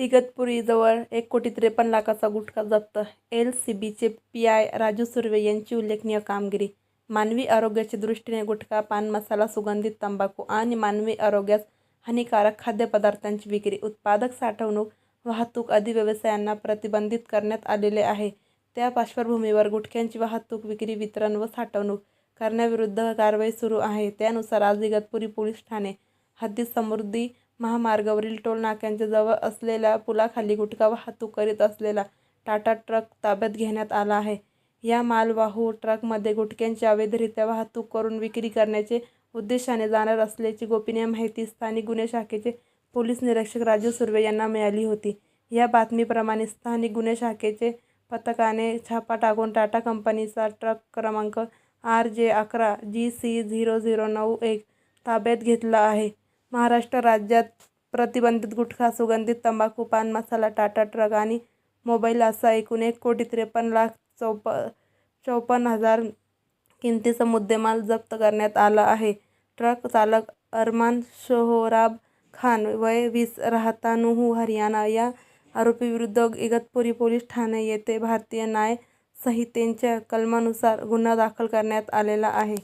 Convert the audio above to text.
इगतपुरीजवळ एक कोटी त्रेपन्न लाखाचा गुटखा जप्त. एल सी बीचे पी आय राजू सुर्वे यांची उल्लेखनीय कामगिरी. मानवी आरोग्याच्या दृष्टीने गुटखा पान मसाला सुगंधित तंबाखू आणि मानवी आरोग्यास हानिकारक खाद्यपदार्थांची विक्री उत्पादक साठवणूक वाहतूक आदी व्यवसायांना प्रतिबंधित करण्यात आलेले आहे. त्या पार्श्वभूमीवर गुटख्यांची वाहतूक विक्री वितरण व साठवणूक करण्याविरुद्ध कारवाई सुरू आहे. त्यानुसार आज इगतपुरी पोलीस ठाणे हद्दीत समृद्धी महामार्गावरील टोल नाक्यांच्या जवळ असलेल्या पुलाखाली गुटखा वाहतूक करीत असलेला टाटा ट्रक ताब्यात घेण्यात आला आहे. या मालवाहू ट्रकमध्ये गुटख्यांची अवैधरित्या वाहतूक करून विक्री करण्याचे उद्देशाने जाणार असल्याची गोपनीय माहिती स्थानिक गुन्हे शाखेचे पोलीस निरीक्षक राजू सुर्वे यांना मिळाली होती. या बातमीप्रमाणे स्थानिक गुन्हे शाखेचे पथकाने छापा टाकून टाटा कंपनीचा ट्रक क्रमांक आर जे अकरा जी सी झिरो झिरो नऊ एक ताब्यात घेतला आहे. महाराष्ट्र राज्यात प्रतिबंधित गुटखा सुगंधित तंबाखू पान मसाला टाटा ट्रक आणि मोबाईल असा एकूण एक कोटी त्रेपन्न लाख चौप चौपन्न हजार किमतीचा मुद्देमाल जप्त करण्यात आला आहे. ट्रक चालक अरमान शोहराब खान वय वीस राहता नुहू हरियाणा. या आरोपीविरुद्ध इगतपुरी पोलीस ठाणे येथे भारतीय न्याय संहितेच्या कलमानुसार गुन्हा दाखल करण्यात आलेला आहे.